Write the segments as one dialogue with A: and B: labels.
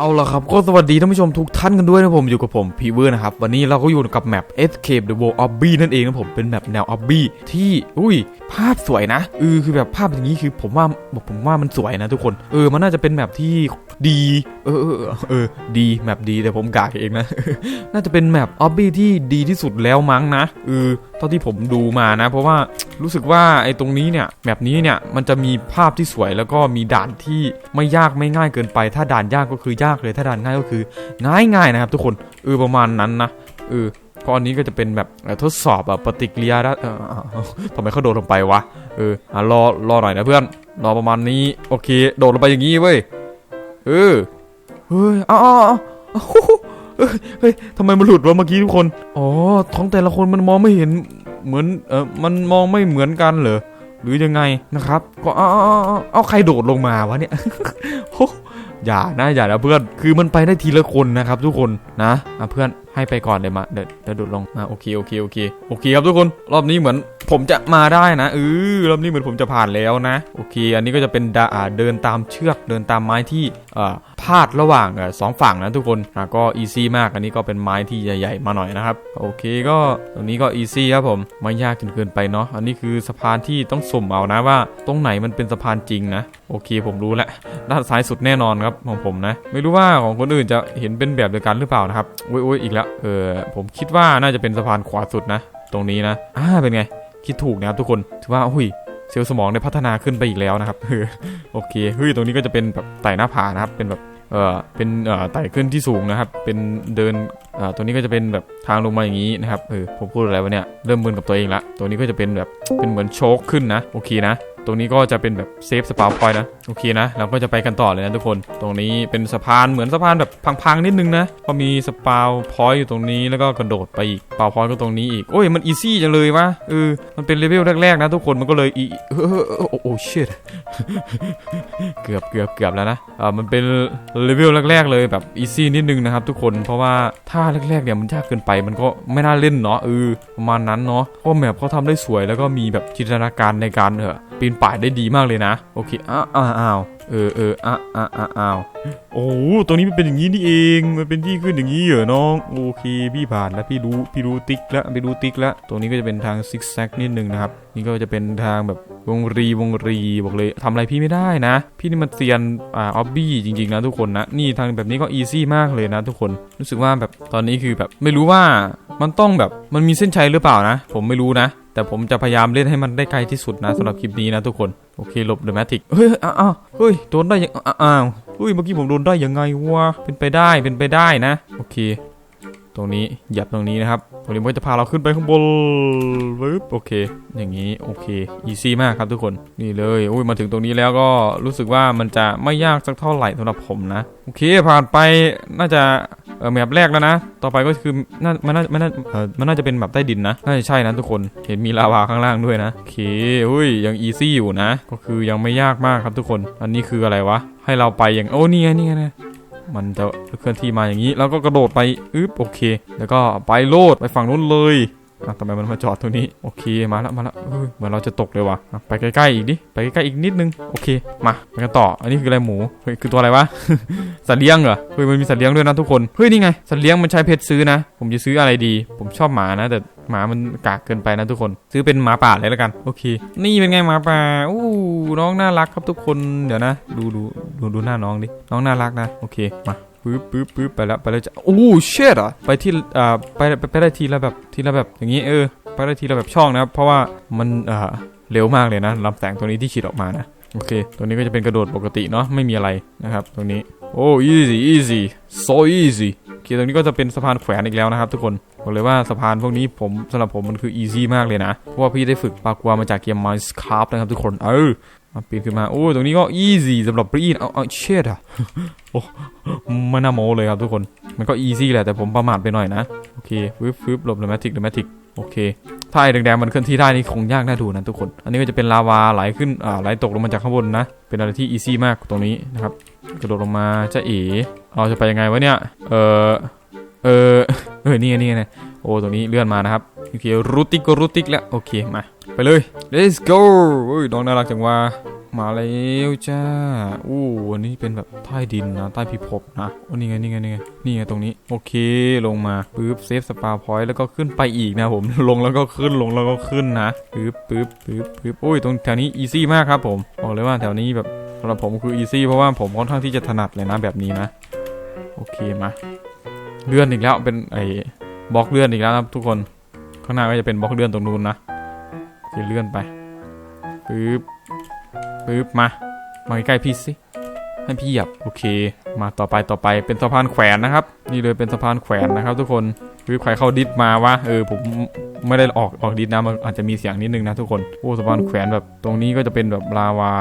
A: เอาละครับ ก็สวัสดีท่านผู้ชมทุกท่านกันด้วยนะผมอยู่กับผมพีเวอร์นะครับ วันนี้เราก็อยู่กับแมป Escape the World Obby นั่นเองนะผมเป็นแมปแนว Obby ที่อุ้ย ภาพสวยนะเออคือแบบภาพอย่างนี้คือผมว่าบอกผมว่ามันสวยนะทุกคนเออมันน่าจะเป็นแมปที่ดี เออเออเออเออดีแมปดีแต่ผมกากเองนะ น่าจะเป็นแมป Obby ที่ดีที่สุดแล้วมั้งนะเออ เท่าที่ผมดูมานะ เพราะว่ารู้สึกว่าไอ้ตรงนี้เนี่ยแมปนี้เนี่ยมันจะมีภาพที่สวยแล้วก็มีด่านที่ไม่ยากไม่ง่ายเกินไป ถ้าด่านยากก็คือยากเลยถ้าด่านง่ายก็คือง่ายง่ายนะครับ ทุกคนเออประมาณนั้นนะเออก็อันนี้ก็จะเป็นแบบทดสอบแบบปฏิกิริยาเออทำไมเขาโดดลงไปวะเอออะรอรอหน่อยนะเพื่อนรอประมาณนี้โอเค โดดลงไปอย่างนี้เว้ยเออเฮ้ยอ้าวอ้าวอ้าว เฮ้ยทำไมมันหลุดวะเมื่อกี้ทุกคน อ๋อ ท้องแต่ละคนมันมองไม่เห็น เหมือน เออมันมองไม่เหมือนกันเหรอ หรือยังไงนะครับ ก็เอาวอ้าวอ้าเอาใครโดดลงมาวะเนี่ยโอ้อย่านะอย่านะเพื่อน คือมันไปได้ทีละคนนะครับ ทุกคนนะ อะเพื่อน ให้ไปก่อนเดี๋ยวมาเดี๋ยวเดี๋ยวโดดลงอะโอเคโอเคโอเคโอเคครับทุกคนรอบนี้เหมือนผมจะมาได้นะเออรอบนี้เหมือนผมจะผ่านแล้วนะ โอเค อันนี้ก็จะเป็นดาเดินตามเชือกเดินตามไม้ที่เอ่อพาดระหว่างสองฝั่งนะทุกคนอะก็อีซี่มากอันนี้ก็เป็นไม้ที่ใหญ่ ๆ มาหน่อยนะครับโอเคก็ตรงนี้ก็อีซี่ครับผมไม่ยากจนเกินไปเนาะอันนี้คือสะพานที่ต้องสุ่มเอานะว่า ตรงไหนมันเป็นสะพานจริงนะโอเคผมรู้แล้วด้านซ้ายสุดแน่นอนครับของผมนะ ไม่รู้ว่าของคนอื่นจะเห็นเป็นแบบเดียวกันหรือเปล่านะครับอุ้ยอุ้ยอีกแล้วเออผมคิดว่าน่าจะเป็นสะพานขวาสุดนะ ตรงนี้นะอ่าเป็นไง คิดถูกนะครับทุกคนถือว่าอุ้ยเซลล์สมองได้พัฒนาขึ้นไปอีกแล้วนะครับเออโอเคเฮ้ยตรงนี้ก็จะเป็นแบบไต่หน้าผานะครับ เป็นแบบเออเป็นเอ่อไต่ขึ้นที่สูงนะครับ เป็นเดินเอ่อตรงนี้ก็จะเป็นแบบทางลงมาอย่างนี้นะครับเออผมพูดอะไรวะเนี่ยเริ่มมึนกับตัวเองละตรงนี้ก็จะเป็นแบบเป็นเหมือนโชคขึ้นนะโอเคนะตรงนี้ก็จะเป็นแบบเซฟสปาวพอยต์นะโอเคนะ เราก็จะไปกันต่อเลยนะทุกคน ตรงนี้เป็นสะพานเหมือนสะพานแบบพังๆนิดนึงนะก็มีสปาวพอยต์อยู่ตรงนี้แล้วก็กระโดดไปอีกปาวพอยต์ก็ตรงนี้อีกโอ้ยมันอีซี่จังเลยวะเออมันเป็นเลเวลแรกๆนะทุกคนมันก็เลยอีเออเออเออโอ้โอ้ชิตเกือบเกือบเกือบแล้วนะอ่ามันเป็นเลเวลแรกๆเลยแบบอีซี่นิดนึงนะครับทุกคนเพราะว่าถ้าแรกๆเนี่ยมันยากเกินไปมันก็ไม่น่าเล่นเนาะเออประมาณนั้นเนาะเพราะแมปเขาทำได้สวยแล้วก็มีแบบจินตนาการในการเออปีนป่ายได้ดีมากเลยนะ โอเค อ้าวอ้าวเออเอออ้าวอ้าวอ้าวโอ้ตรงนี้มันเป็นอย่างนี้นี่เอง มันเป็นที่ขึ้นอย่างนี้เหรอน้อง โอเค พี่ผ่านแล้วพี่รู้ พี่รู้ติ๊กแล้วไปรู้ติ๊กแล้ว ตรงนี้ก็จะเป็นทางซิกแซกนิดนึงนะครับ นี่ก็จะเป็นทางแบบวงรีวงรีบอกเลยทำอะไรพี่ไม่ได้นะ พี่นี่มันเซียนอ่าออบบี้จริงๆนะทุกคนนะ นี่ทางแบบนี้ก็อีซี่มากเลยนะทุกคน รู้สึกว่าแบบตอนนี้คือแบบไม่รู้ว่ามันต้องแบบมันมีเส้นชัยหรือเปล่านะ ผมไม่รู้นะ แต่ผมจะพยายามเล่นให้มันได้ไกลที่สุดนะสำหรับคลิปนี้นะทุกคน โอเคหลบเดอะแมทิกเฮ้ย อ้าวเฮ้ย โดนได้ยังอ้าวเฮ้ย เมื่อกี้ผมโดนได้ยังไงวะ เป็นไปได้ เป็นไปได้นะ โอเค ตรงนี้หยับตรงนี้นะครับตรงนี้มันจะพาเราขึ้นไปข้างบนปึ๊บโอเค อย่างนี้โอเคอีซี่มากครับทุกคนนี่เลยอุ้ยมาถึงตรงนี้แล้วก็รู้สึกว่ามันจะไม่ยากสักเท่าไหร่สำหรับผมนะโอเคผ่านไปน่าจะเออแมปแรกแล้วนะ ต่อไปก็คือน่ามันน่ามันน่าเออมันน่าจะเป็นแบบใต้ดินนะน่าจะใช่นะทุกคนเห็นมีลาวาข้างล่างด้วยนะโอเคอุ้ยยังอีซี่อยู่นะ ก็คือยังไม่ยากมากครับทุกคน อันนี้คืออะไรวะ ให้เราไปอย่างโอ้นี่ไงนี่ไงนะ มันจะเคลื่อนที่มาอย่างนี้ แล้วก็กระโดดไปอึ๊บโอเค แล้วก็ไปโลดไปฝั่งนู้นเลย อะทำไมมันมาจอดตรงนี้ โอเค มาแล้วมาแล้วเฮ้ยเหมือนเราจะตกเลยว่ะอะ ไปใกล้ๆอีกดิ ไปใกล้ๆอีกนิดนึง โอเค มา ไปกันต่อ อันนี้คืออะไรหมู เฮ้ย คือตัวอะไรวะ สัตว์เลี้ยงเหรอ เฮ้ย มันมีสัตว์เลี้ยงด้วยนะทุกคน เฮ้ย นี่ไง สัตว์เลี้ยงมันใช้เพชรซื้อนะ ผมจะซื้ออะไรดี ผมชอบหมานะ แต่หมามันกากเกินไปนะทุกคน ซื้อเป็นหมาป่าเลยแล้วกัน โอเค นี่เป็นไงหมาป่า อู้น้องน่ารักครับทุกคน เดี๋ยวนะ ดูดูดูดูหน้าน้องดิ น้องน่ารักนะ โอเค มา ปึ๊บปึ๊บปึ๊บไปแล้วไปแล้วจะโอ้เชิดอะไปที่อ่าไปไปไปได้ทีละแบบทีละแบบอย่างนี้เออไปได้ทีละแบบช่องนะครับเพราะว่ามันอ่าเร็วมากเลยนะลำแสงตัวนี้ที่ฉีดออกมานะโอเค ตัวนี้ก็จะเป็นกระโดดปกติเนาะไม่มีอะไรนะครับตรงนี้โอ้ easy easy so easy โอเคตรงนี้ก็จะเป็นสะพานแขวนอีกแล้วนะครับทุกคนบอกเลยว่าสะพานพวกนี้ผมสำหรับผมมันคือ easy มากเลยนะ เพราะว่าพี่ได้ฝึกปากวมาจากเกม Minecraft นะครับทุกคนเออ มาปีนขึ้นมาโอ้ตรงนี้ก็ easy สำหรับปีนเอาเอาเชิดอะโอ้ไม่น่าโมเลยครับทุกคนมันก็อีซี่แหละแต่ผมประมาทไปหน่อยนะโอเคฟึบฟึบหลบเดอะแมทิกเดอะแมทิกโอเคถ้าไอ้แดงๆมันเคลื่อนที่ได้นี่คงยากน่าดูนะทุกคน อันนี้ก็จะเป็นลาวาไหลขึ้นอ่าไหลตกลงมาจากข้างบนนะ เป็นอะไรที่อีซี่มากตรงนี้นะครับกระโดดลงมาจะเอ๋เราจะไปยังไงวะเนี่ยเออเออเออนี่ไงนี่ไงโอ้ตรงนี้เลื่อนมานะครับ โอเครูติกก็รูติกแล้ว โอเคมา ไปเลย let's go อุ้ยน้องน่ารักจังว่ามาแล้วจ้า อู้อันนี้เป็นแบบใต้ดินนะ ใต้พิภพนะโอ้นี่ไง นี่ไง นี่ไง นี่ไง ตรงนี้ โอเค ลงมาปึ๊บ เซฟสปาพอยต์ แล้วก็ขึ้นไปอีกนะผม ลงแล้วก็ขึ้น ลงแล้วก็ขึ้นนะปึ๊บปึ๊บปึ๊บปึ๊บโอ้ย ตรงแถวนี้อีซี่มากครับผม บอกเลยว่าแถวนี้แบบสำหรับผมคืออีซี่ เพราะว่าผมค่อนข้างที่จะถนัดเลยนะแบบนี้นะ โอเค มา เลื่อนอีกแล้ว เป็นไอ้บล็อกเลื่อนอีกแล้วครับทุกคน ข้างหน้าก็จะเป็นบล็อกเลื่อนตรงนู้นนะโอเคเลื่อนไปปึ๊บปึ๊บมามาใกล้ๆพี่สิให้พี่เหยียบโอเค มาต่อไปต่อไปเป็นสะพานแขวนนะครับ นี่เลยเป็นสะพานแขวนนะครับ ทุกคนปึ๊บใครเข้าดิสมาวะเออผมไม่ได้ออกออกดิสนะมันอาจจะมีเสียงนิดนึงนะทุกคนโอ้สะพานแขวนแบบตรงนี้ก็จะเป็นแบบลาวา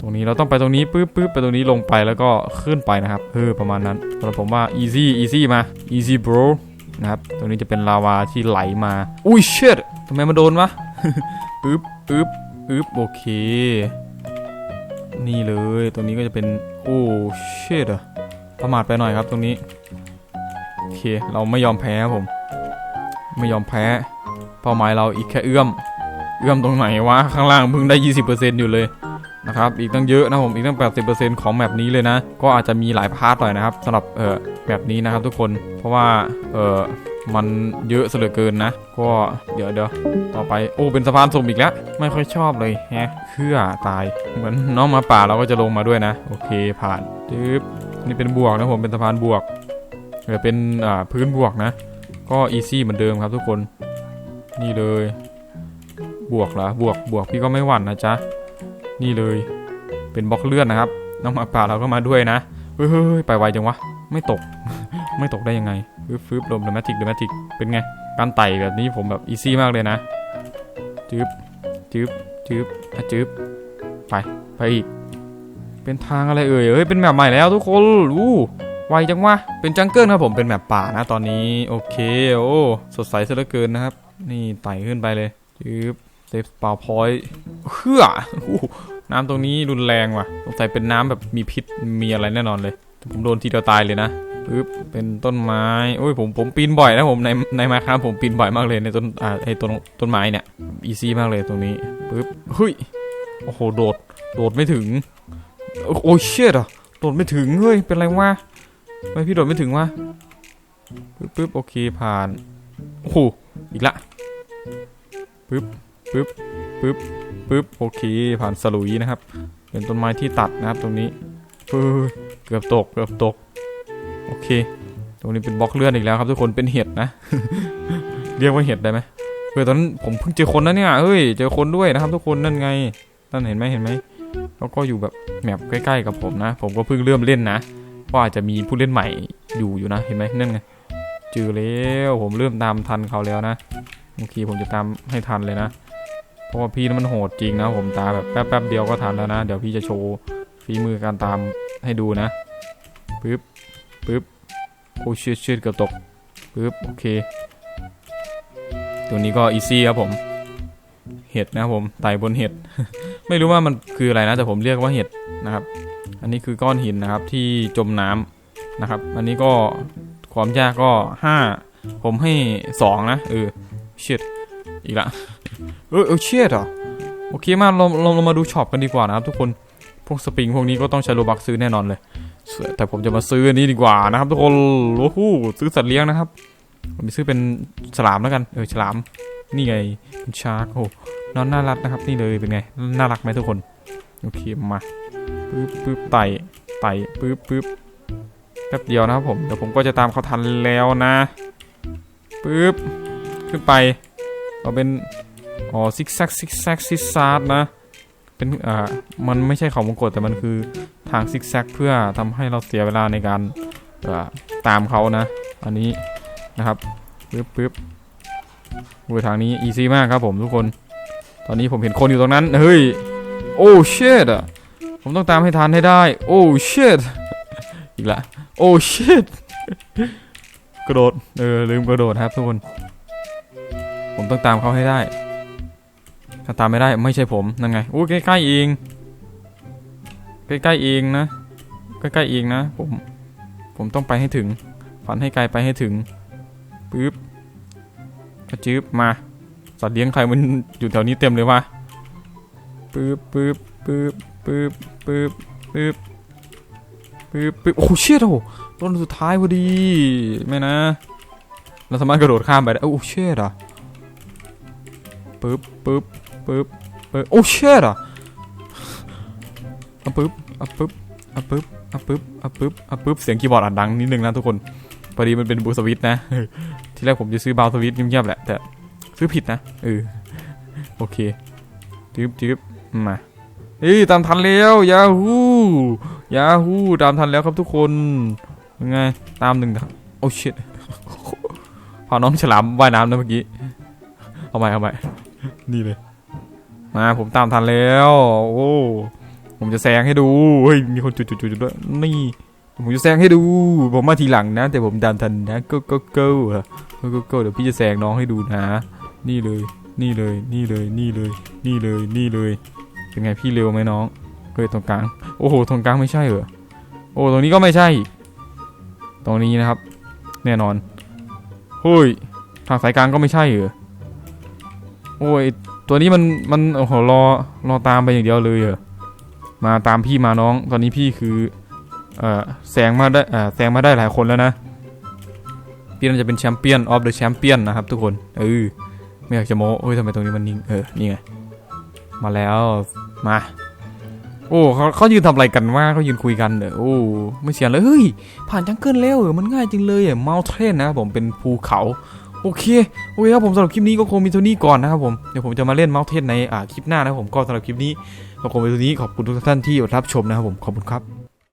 A: ตรงนี้เราต้องไปตรงนี้ปึ๊บปึ๊บไปตรงนี้ลงไปแล้วก็ขึ้นไปนะครับเออประมาณนั้นสำหรับผมว่า easy easy มา easy bro นะครับ ตรงนี้จะเป็นลาวาที่ไหลมา อุ้ย shit ทำไมมาโดนวะปึ๊บปึ๊บปึ๊บโอเค นี่เลย ตรงนี้ก็จะเป็น โอ้ shit อะประมาทไปหน่อยครับตรงนี้ โอเค เราไม่ยอมแพ้ครับผม ไม่ยอมแพ้ เป้าหมายเราอีกแค่เอื้อม เอื้อมตรงไหนวะ ข้างล่างเพิ่งได้ 20%อยู่เลย นะครับอีกตั้งเยอะนะผมอีกตั้ง 80%ของแมปนี้เลยนะ ก็อาจจะมีหลายพาร์ทหน่อยนะครับสำหรับเอ่อแมปนี้นะครับทุกคนเพราะว่าเอ่อมันเยอะเสยเหลือเกินนะ ก็เดี๋ยวเดี๋ยวต่อไปโอ้เป็นสะพานสุ่มอีกแล้ว ไม่ค่อยชอบเลยแฮะเครื่อตายเหมือนน้องมาป่าเราก็จะลงมาด้วยนะ โอเคผ่านจึ๊บนี่เป็นบวกนะผมเป็นสะพานบวกเออเป็นอ่าพื้นบวกนะ ก็อีซี่เหมือนเดิมครับทุกคนนี่เลย บวกเหรอบวกบวกพี่ก็ไม่หวั่นนะจ๊ะ นี่เลย เป็นบล็อกเลื่อนนะครับ น้องหมาป่าเราก็มาด้วยนะเฮ้ยไปไวจังวะ ไม่ตก ไม่ตกได้ยังไงฟึบฟึบลมดมาติกดมาติก เป็นไง การไต่แบบนี้ผมแบบอีซี่มากเลยนะ จึ๊บ จึ๊บ จึ๊บอะจึ๊บ ไป ไปอีก เป็นทางอะไรเอ่ยเอ้ย เป็นแมปใหม่แล้วทุกคน อู้ไวจังวะ เป็นจังเกิลครับผม เป็นแมปป่านะตอนนี้ โอเค โอ้ สดใสซะเหลือเกินนะครับ นี่ไต่ขึ้นไปเลย จึ๊บเซฟปาพอยต์ เฮืออน้ำตรงนี้รุนแรงว่ะสงสัยเป็นน้ำแบบมีพิษมีอะไรแน่นอนเลย ผมโดนทีเดียวตายเลยนะปึ๊บเป็นต้นไม้โอ้ยผมผมปีนบ่อยนะผมในในมาครับผมปีนบ่อยมากเลยในต้นอ่าไอ้ต้นต้นไม้เนี่ยอีซี่มากเลยตรงนี้ปึ๊บเฮ้ยโอ้โหโดดโดดไม่ถึง โอ้ยเชี่ยอะโดดไม่ถึงเฮ้ยเป็นไรวะทำไมพี่โดดไม่ถึงวะปึ๊บปึ๊บโอเคผ่านโอ้โหอีกละปึ๊บปึ๊บปึ๊บ ปึ๊บโอเค ผ่านสลุยนะครับ เป็นต้นไม้ที่ตัดนะครับตรงนี้เฮ้ยเกือบตกเกือบตก โอเค ตรงนี้เป็นบล็อกเลื่อนอีกแล้วครับทุกคนเป็นเห็ดนะ เรียกว่าเห็ดได้ไหมเฮ้ยตอนนั้นผมเพิ่งเจอคนนะเนี่ยเฮ้ยเจอคนด้วยนะครับ ทุกคนนั่นไงนั่นเห็นไหมเห็นไหมแล้วก็อยู่แบบแมปใกล้ ๆ กับผมนะ ผมก็เพิ่งเริ่มเล่นนะว่าอาจจะมีผู้เล่นใหม่อยู่อยู่นะเห็นไหมนั่นไงเจอแล้วผมเริ่มตามทันเขาแล้วนะโอเคผมจะตามให้ทันเลยนะ เพราะว่าพี่นั้นมันโหดจริงนะผมตาแบบแป๊บๆเดียวก็ทันแล้วนะ เดี๋ยวพี่จะโชว์ฝีมือการตามให้ดูนะปึ๊บปึ๊บโอ้ชืดชืดเกือบตกปึ๊บโอเค ตัวนี้ก็อีซี่ครับผม เห็ดนะผมไต่บนเห็ด ไม่รู้ว่ามันคืออะไรนะ แต่ผมเรียกว่าเห็ดนะครับ อันนี้คือก้อนหินนะครับที่จมน้ำนะครับ อันนี้ก็ความยากก็ห้าผมให้สองนะเออชิดอีกละ เออเออเชิดเหรอโอเคมาเราเราเรามาดูช็อปกันดีกว่านะครับทุกคนพวกสปริงพวกนี้ก็ต้องใช้โลบักซื้อแน่นอนเลยแต่ผมจะมาซื้ออันนี้ดีกว่านะครับทุกคนโอ้โหซื้อสัตว์เลี้ยงนะครับผมไปซื้อเป็นฉลามแล้วกันเออฉลามนี่ไงชาร์กโอ้โหนอนน่ารักนะครับนี่เลยเป็นไงน่ารักไหมทุกคนโอเคมาปึ๊บปึ๊บไต่ไต่ปึ๊บปึ๊บแป๊บเดียวนะครับผมเดี๋ยวผมก็จะตามเขาทันแล้วนะปึ๊บขึ้นไปเอาเป็น อ๋อซิกแซกซิกแซกซิกซาร์ดนะ เป็นอ่ามันไม่ใช่เขาวงกตแต่มันคือทางซิกแซกเพื่อทำให้เราเสียเวลาในการตามเขานะ อันนี้นะครับปึ๊บปึ๊บโอ้ทางนี้อีซี่มากครับผมทุกคน ตอนนี้ผมเห็นคนอยู่ตรงนั้น เฮ้ย โอ้เชดอะ ผมต้องตามให้ทันให้ได้ โอ้เชดอีกละ โอ้เชดกระโดด เออลืมกระโดดครับทุกคน ผมต้องตามเขาให้ได้ ถ้าตามไม่ได้ไม่ใช่ผมนั่นไงโอ้ใกล้ๆเองใกล้ๆเองนะใกล้ๆเองนะผมผมต้องไปให้ถึง ฝันให้ไกลไปให้ถึงปึ๊บกระจืบมา สัตว์เลี้ยงใครมันอยู่แถวนี้เต็มเลยวะปึ๊บปึ๊บปึ๊บปึ๊บปึ๊บปึ๊บปึ๊บปึ๊บโอ้โหเชี่ยโอ้โหต้นสุดท้ายพอดีไม่นะ เราสามารถกระโดดข้ามไปได้โอ้เชี่ยอะปึ๊บปึ๊บ ปึ๊บปึ๊บโอ้เชี่ยอะอะปึ๊บอะปึ๊บอะปึ๊บอะปึ๊บอะปึ๊บอะปึ๊บเสียงคีย์บอร์ดอัดดังนิดนึงนะทุกคนพอดีมันเป็นบูสวิตนะที่แรกผมจะซื้อบาวสวิตเงียบๆแหละแต่ซื้อผิดนะเออโอเคจึ๊บจึ๊บมาเฮ้ยตามทันแล้วยาฮูยาฮูตามทันแล้วครับทุกคนยังไงตามหนึ่งนะโอ้ชิตพาน้องฉลามว่ายน้ำนะเมื่อกี้เอาใหม่เอาใหม่นี่เลย มาผมตามทันแล้ว โอ้ผมจะแซงให้ดู เฮ้ย มีคนจุดจุดจุดด้วย นี่ ผมจะแซงให้ดู ผมมาทีหลังนะ แต่ผมตามทันนะก็ก็ก็ก็ก็เดี๋ยวพี่จะแซงน้องให้ดูนะ นี่เลย นี่เลย นี่เลย นี่เลย นี่เลย นี่เลย เป็นไงพี่เร็วไหมน้อง เฮ้ยตรงกลาง โอ้โห ตรงกลางไม่ใช่เหรอ โอ้ ตรงนี้ก็ไม่ใช่ ตรงนี้นะครับ แน่นอน เฮ้ย ทางสายกลางก็ไม่ใช่เหรอ โอ้ย ตัวนี้มันมันโอ้โหรอรอตามไปอย่างเดียวเลยเหรอมาตามพี่มาน้อง ตอนนี้พี่คือเอ่อแซงมาได้เอ่อแซงมาได้หลายคนแล้วนะพี่น่าจะเป็นแชมเปี้ยนออฟเดอะแชมเปี้ยนนะครับทุกคนเออไม่อยากจะโม้เฮ้ยทำไมตรงนี้มันนิ่งเออนี่ไงมาแล้วมาโอ้เขาเขายืนทำอะไรกันว่าเขายืนคุยกันเออโอ้ไม่เสียเลยเฮ้ยผ่านจังเกิลแล้วเหรอมันง่ายจริงเลยอะเมาเทนนะครับผมเป็นภูเขา โอเค โอเคครับผมสำหรับคลิปนี้ก็คงมีเท่านี้ก่อนนะครับผม เดี๋ยวผมจะมาเล่นเมาส์เทสในอ่าคลิปหน้านะครับผม ก็สำหรับคลิปนี้ก็คงมีเท่านี้ขอบคุณทุกท่านที่รับชมนะครับผม ขอบคุณครับ